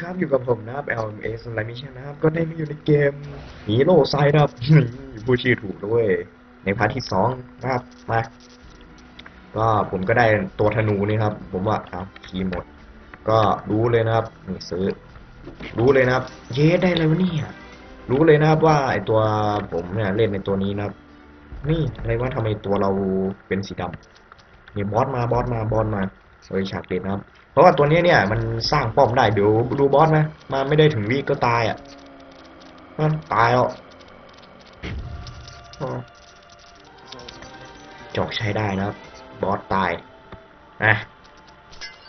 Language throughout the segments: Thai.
ครับอยู่กับผมนะครับ LMS อะไรไม่ใช่นะครับ ก็ได้มาอยู่ในเกมฮีโร่ไซด์นะครับผู้ชื่อถูกด้วย ในพาร์ทที่สองนะครับ มาก็ผมก็ได้ตัวธนูนี่ครับ ผมว่าเอาคีหมด ก็รู้เลยนะครับนี่ซื้อ รู้เลยนะครับ เย้ได้เลยวเนี่ยรู้เลยนะครับว่าไอตัวผมเนี่ยเล่นในตัวนี้นะครับ นี่อะไรว่าทำไมตัวเราเป็นสีดำเนี่ยบอสมาบอสมาบอสมาเฮ้ยฉากเด็ดนะครับ เพราะว่าตัวเนี้ยเนี่ย มันสร้างป้อมได้เดี๋ยวดูบอสนะมาไม่ได้ถึงวิก็ตายอะมันตายอะอ๋อจอกใช้ได้นะครับบอสตายนะ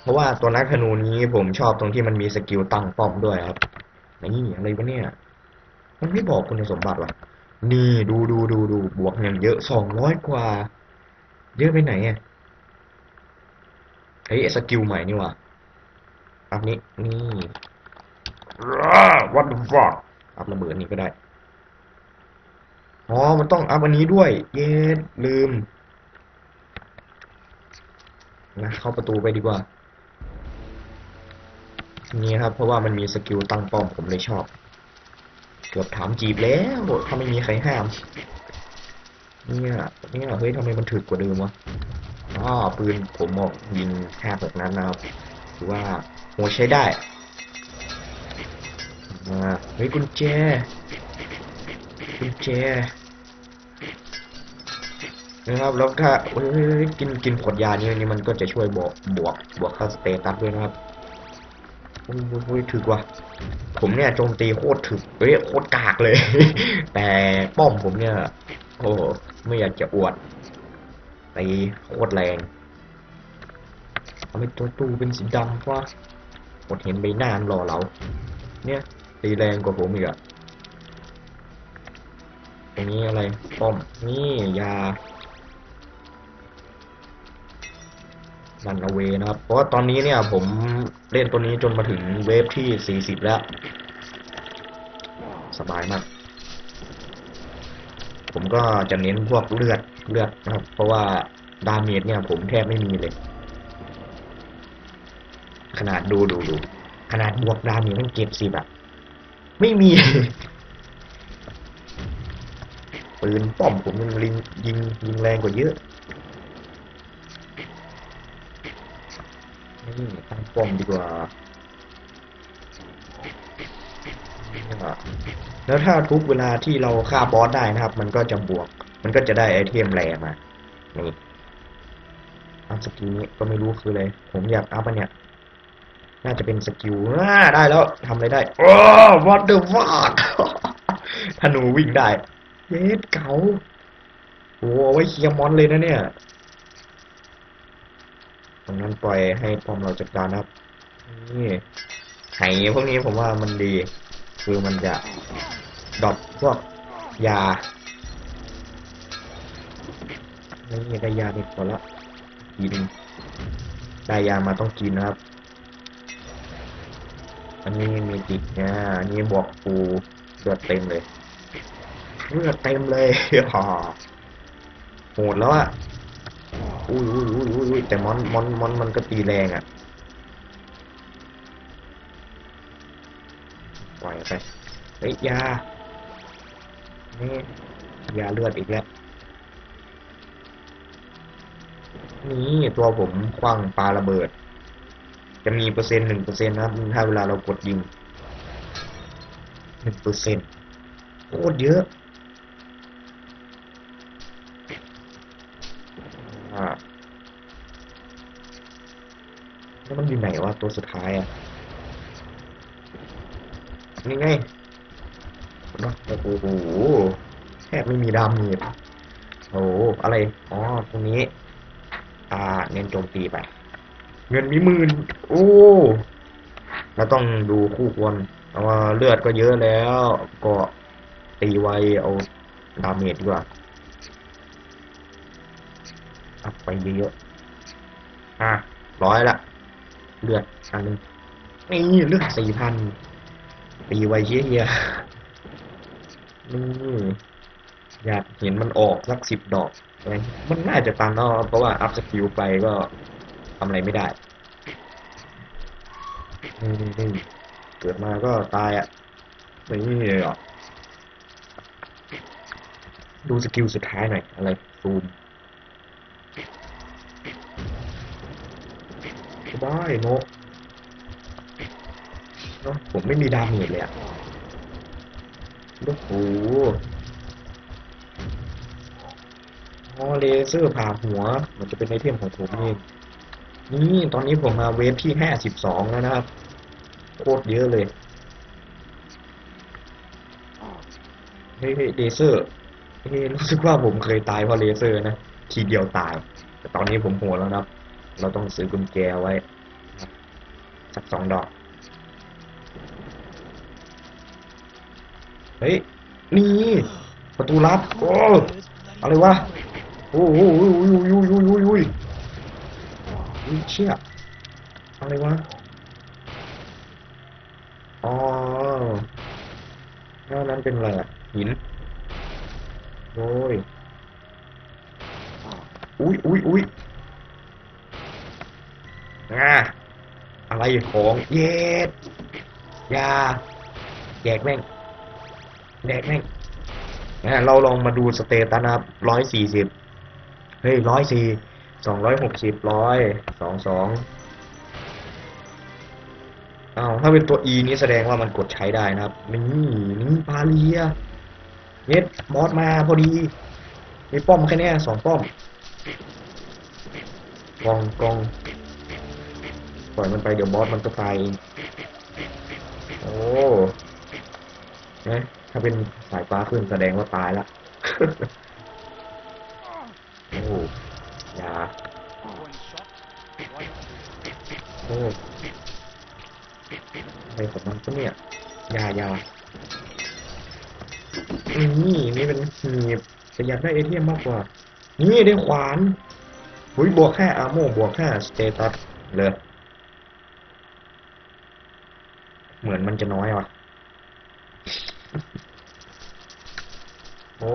เพราะว่าตัวนักธนูนี้ผมชอบตรงที่มันมีสกิลตั้งป้อมด้วยครับนี่อะไรวะเนี่ย มันไม่บอกคุณสมบัติว่ะ นี่ดูดูดูดูบวกอย่างเยอะสองร้อยกว่า เยอะไปไหนอะ เฮ้ยสกิลใหม่นี่ว่ะอัพนี้นี่ what the fuck อัพระเบิดนี่ก็ได้อ๋อ มันต้องอัพอันนี้ด้วย เย็ดลืม นะ เข้าประตูไปดีกว่า นี่ครับ เพราะว่ามันมีสกิลตั้งป้อมผมเลยชอบ เกือบถามจีบแล้ว ถ้าไม่มีใครห้าม เนี่ยเนี่ยเฮ้ยทำไมมันถึกกว่าเดิมวะ อ๋อปืนผมบอกยิงแค่แบบนั้นนะครับถือว่าโหใช้ได้อ่าเฮ้ยกุญแจกุญแจนะครับแล้วถ้าเฮ้ยกินกินขวดยานี้นี่มันก็จะช่วยบวกบวกบวกค่าสเตตัสด้วยนะครับโอ้ยโอ้ยโอ้ยถึกว่ะผมเนี่ยโจมตีโคตรถึกเฮ้ยโคตรกากเลย แต่ป้อมผมเนี่ย โอ้ไม่อยากจะอวด ตีโคตรแรงทำไมตัวตู้เป็นสีดำวะหมดเห็นใบหน้ามันหล่อเหลาเนี่ย ตีแรงกว่าผมอีกอะตรงนี้อะไรป้อม นี่ยาลันเอาเวนะครับ เพราะว่าตอนนี้เนี่ยผมเล่นตัวนี้จนมาถึงเวฟที่ 40 แล้ว สบายมาก ผมก็จะเน้นพวกเลือด เลือดนะครับ เพราะว่าดาเมจเนี่ย ผมแทบไม่มีเลย ขนาดดูดูดูขนาดบวกดาเมจมันเก็บสิแบบ ไม่มีปืนป้อมผมยังยิงยิงยิงแรงกว่าเยอะนี่ตั้งป้อมดีกว่าแล้วถ้าทุกเวลาที่เราฆ่าบอสได้นะครับ มันก็จะบวก มันก็จะได้ไอเทมแรมา นี่อัพสกิลนี้ก็ไม่รู้คืออะไร ผมอยากอัพอันเนี้ยน่าจะเป็นสกิลอ่าได้แล้วทำอะไรได้ โอ้ what the fuck ธนูวิ่งได้ เย็ดเก๋าโอ้ไว้เคลียร์มอนเลยนะเนี่ยตรงนั้นปล่อยให้ป้อมเราจัดการนะครับ นี่ไห่พวกนี้ผมว่ามันดี คือมันจะดรอปพวกยา นี่ได้ยาเด็กพอละกินได้ยามาต้องกินนะครับ อันนี้มีติดนะอันนี้บวกฟูเลือดเต็มเลยเลือดเต็มเลยฮ่าโหดแล้วอะอุ้ยอุ้ยอุ้ยอุ้ยอุ้ยแต่มอนมอนมอนมันก็ตีแรงอะปล่อยไปเฮ้ยยานี่ยาเลือดอีกแล้ว นี่ตัวผมคว้างปลาระเบิด จะมีเปอร์เซ็นต์หนึ่งเปอร์เซ็นต์นะครับถ้าเวลาเรากดยิงหนึ่งเปอร์เซ็นต์โคตรเยอะอ่าแล้วมันอยู่ไหนวะตัวสุดท้ายอะนี่ไงโอ้โหแทบไม่มีดาเมจโอ้โหอะไร อ๋อ ตรงนี้ อ่า เน้นโจมตีไป เงินมีหมื่นโอ้เราต้องดูคู่ควรเอาว่าเลือดก็เยอะแล้ว ก็ตีไวเอาดาเมจดีกว่าอัพไปเยอะๆอะร้อยละเลือดอันหนึงนี่เลือดสี่พันตีไวเยี่ยๆนี่อยากเห็นมันออกสักสิบดอกอะไร มันน่าจะตันเนาะเพราะว่าอัพสกิลไปก็ทำอะไรไม่ได้นี่เกิดมาก็ตายอะนี่อะดูสกิลสุดท้ายหน่อย อะไรซูมสบายโนเนอะผมไม่มีดาเมจเลยอะโอ้โห อ๋อเลเซอร์ผ่าหัว มันจะเป็นไอเทมของผมเองนี่ตอนนี้ผมมาเวฟที่ห้าสิบสองแล้วนะครับ โคตรเยอะเลยเฮ้ยเลเซอร์เฮ้ยรู้สึกว่าผมเคยตายเพราะเลเซอร์นะทีเดียวตาย แต่ตอนนี้ผมโหดแล้วนะครับเราต้องซื้อกุญแจไว้สักสองดอก เฮ้ย นี่ ประตูลับ โอ้ อะไรวะ อ้โหโอ้ยโอ้ยโอ้ยโอ้ยโอ้ยอุ้ยเชี่ยอะไรวะอ๋อแล้วนั้นเป็นอะไรอะหินโอ้ยอุ้ยอุ้ยอุ้ยอ่าอะไรของเย็ดยาแดกแม่งแดกแม่งอ่าเราลองมาดูสเตตัสนะครับร้อยสี่สิบ ฮ้ยร้อยสี่สองร้อยหกสิบร้อยสองสองอ้าวถ้าเป็นตัว E นี้แสดงว่ามันกดใช้ได้นะครับ นี่นี่ปาเลียเน็ตมอสมาพอดีมีป้อมแค่นี้สองป้อมกองกองปล่อยมันไปเดี๋ยวบอสมันก็ตายเองโอ้นะถ้าเป็นสายฟ้าขึ้นแสดงว่าตายละาโอ้อะไรของมันก็เนี่ยยายานี่นี่เป็นหีบแต่อยากได้ไอเทมมากกว่า นี่ได้ขวานหุยบวกแค่อาโมบวกแค่สเตตัสเลยเหมือนมันจะน้อยว่ะ โอ้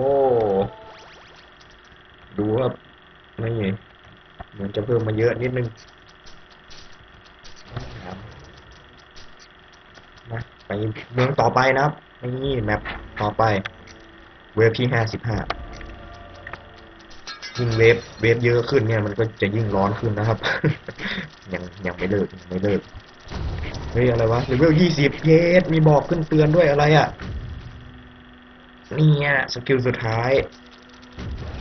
ดูครับ นี่เหมือนจะเพิ่มมาเยอะนิดนึงนะไปเมืองต่อไปนะครับนี่แมปต่อไป เวฟที่ห้าสิบห้ายิ่งเวฟเวฟเยอะขึ้นเนี่ยมันก็จะยิ่งร้อนขึ้นนะครับ ยังยังไม่เลิกไม่เลิกเฮ้ยอะไรวะเลเวลยี่สิบเยสมีบอกขึ้นเตือนด้วยอะไรอะนี่อะสกิลสุดท้าย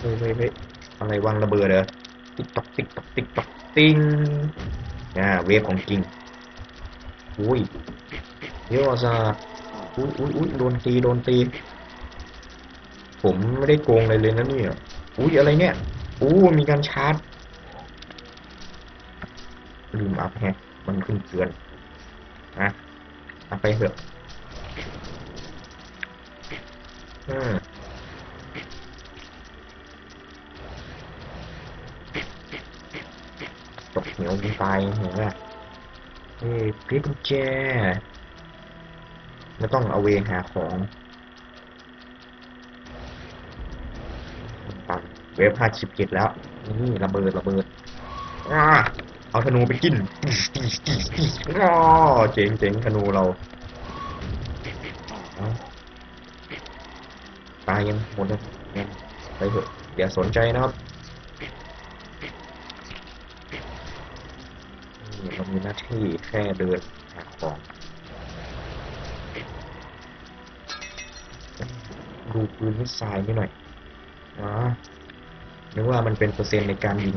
เฮ้ยเฮ้ยเฮ้ย อะไรวางระเบิดเหรอติ๊กตอกติ๊กตอกติ๊กตอกติ้งอ่าเวฟของจริงอุ้ยเยอะซะอุ้ยอุ้ยอุ้ยโดนตีโดนตี ผมไม่ได้โกงอะไรเลยนะเนี่ยอุ้ยอะไรเนี่ยอู้มีการชาร์จลืมอัพแฮมันขึ้นเตือนนะอัพไปเถอะอืม ตกเหวมึงตายเห็นไหมเฮ้ยพลิกุญแจไม่ต้องเอาเวงหาของปังเวฟห้าสิบเจ็ดแล้ว นี่ระเบิดระเบิดอ้าเอาธนูไปกินตีตีตีอ้อเจ๋งเจ๋งธนูเราตายยังหมดแล้วยังไปเถอะอย่าสนใจนะครับนี่เรา มีหน้าที่แค่เดินหาของดูปืนมิสไซล์นิดหน่อยอ๋อนึกว่ามันเป็นเปอร์เซ็นต์ในการยิง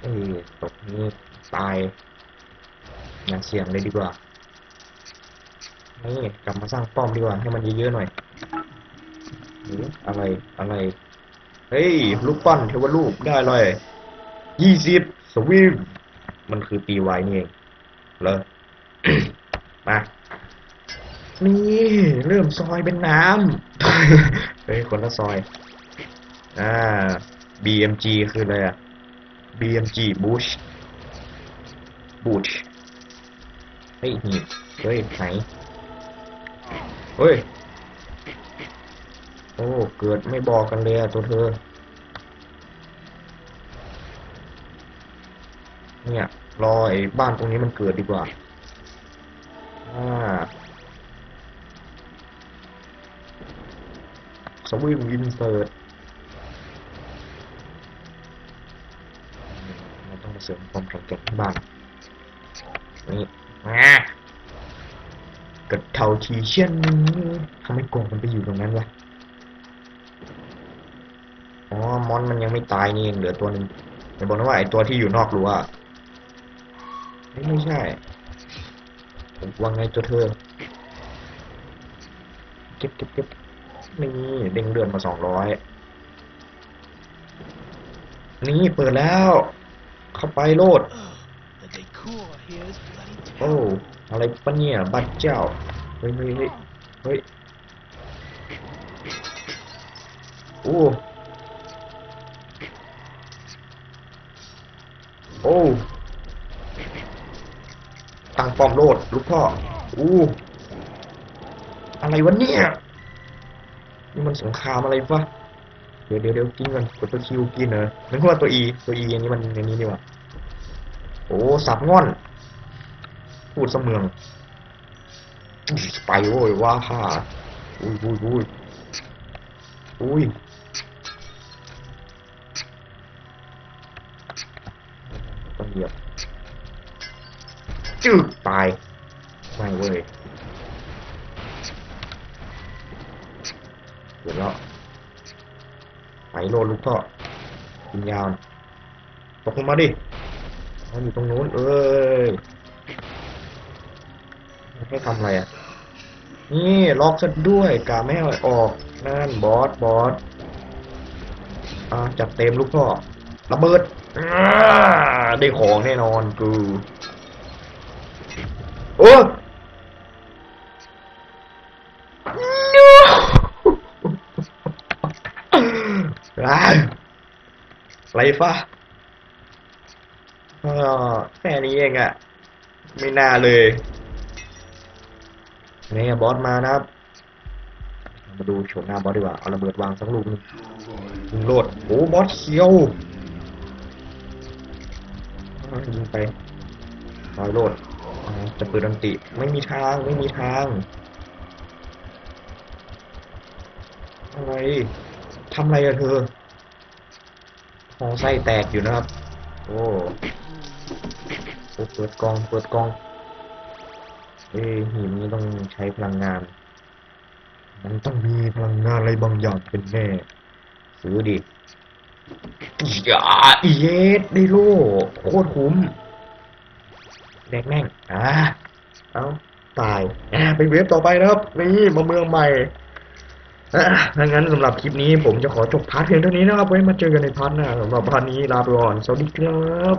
เอ้ยตกนี้ตายอย่าเสี่ยงเลยดีกว่านี่กลับมาสร้างป้อมดีกว่าให้มันเยอะๆหน่อยหรืออะไรอะไร เฮ้ยลูกปั้นเทวรูปได้เลยยี่สิบสวิมมันคือปีวายนี่เองเลยมานี่เริ่มซอยเป็นน้ำเฮ้ยคนละซอย อ่า BMG คืออะไรอะ BMG Bush Bush เฮ้ยหีบเฮ้ยไหนเฮ้ย โอ้ เกิดไม่บอกกันเลยอะตัวเธอ เนี่ย รอไอ้บ้านตรงนี้มันเกิดดีกว่าอ่าสวิงอินเสิร์ตเราต้องเสริมความแข็งแกร่งที่บ้านนี่มากระเทาทีเช่นนี้ทำไมกล่องมันไปอยู่ตรงนั้นวะ อ๋อ มอนมันยังไม่ตายนี่เองเหลือตัวหนึ่งอย่าบอกนะว่าไอตัวที่อยู่นอกรั้วไม่ใช่ว่าไงตัวเธอเก็บเก็บเก็บนี่เด้งเดือนมาสองร้อยนี่เปิดแล้ว เข้าไปโลด โอ้อะไรปะเนี่ยบัตเจ้า เฮ้ยเฮ้ยเฮ้ยเฮ้ยโอ้ โอ้ตั้งป้อมโลดลูกพ่อ อู้ อะไรวะเนี่ย นี่มันสงครามอะไรวะ เดี๋ยวเดี๋ยวเดี๋ยวกินกันกดตัวคิวกินเหรอนึกว่าตัวอีตัวอีอย่างนี้มันอย่างนี้ดีกว่าโอ้สับง่อน พูดเสมือง ไปโว้ยว่าค่ะอุ้ยอุ้ยอุ้ยอุ้ย เหยียบจึกตาย ไม่เว้ยเดี๋ยวแล้วไปโลดลูกพ่อกินยาวตกลงมาดิมันอยู่ตรงนู้น เอ้ยให้ทำอะไรอะ นี่ล็อกซะด้วยกาไม่ให้ออก นั่นบอส บอส อ่าจัดเต็มลูกพ่อระเบิดอ่า ได้ของแน่นอนกูโอ้ร้านไรฟ้าอ่าแค่นี้เองอะไม่น่าเลยนี่บอสมานะครับ มาดูโฉมหน้าบอสดีกว่า เอาระเบิดวางสักลูกหนึงยิงโลดโอ้บอสเขียวอ่า ยิงไปลอยโลดจะเปิดดันติไม่มีทางไม่มีทางอะไรทำอะไรอะเธอท้องไส้แตกอยู่นะครับ โอ้เปิดกล่องเปิดกล่องเอ้ยหินนี้ต้องใช้พลังงาน มันต้องมีพลังงานอะไรบางอย่างเป็นแน่ซื้อดิ อย่าอีเยสได้โลโคตรคุ้มแดกแม่งอ่าเอาตายอ่าไปเวฟต่อไปนะครับ นี่มาเมืองใหม่ถ้างั้นสำหรับคลิปนี้ผมจะขอจบพาร์ทเพียงเท่านี้นะครับ ไว้มาเจอกันในพาร์ทหน้าสำหรับพาร์ทนี้ลาไปก่อน สวัสดีครับ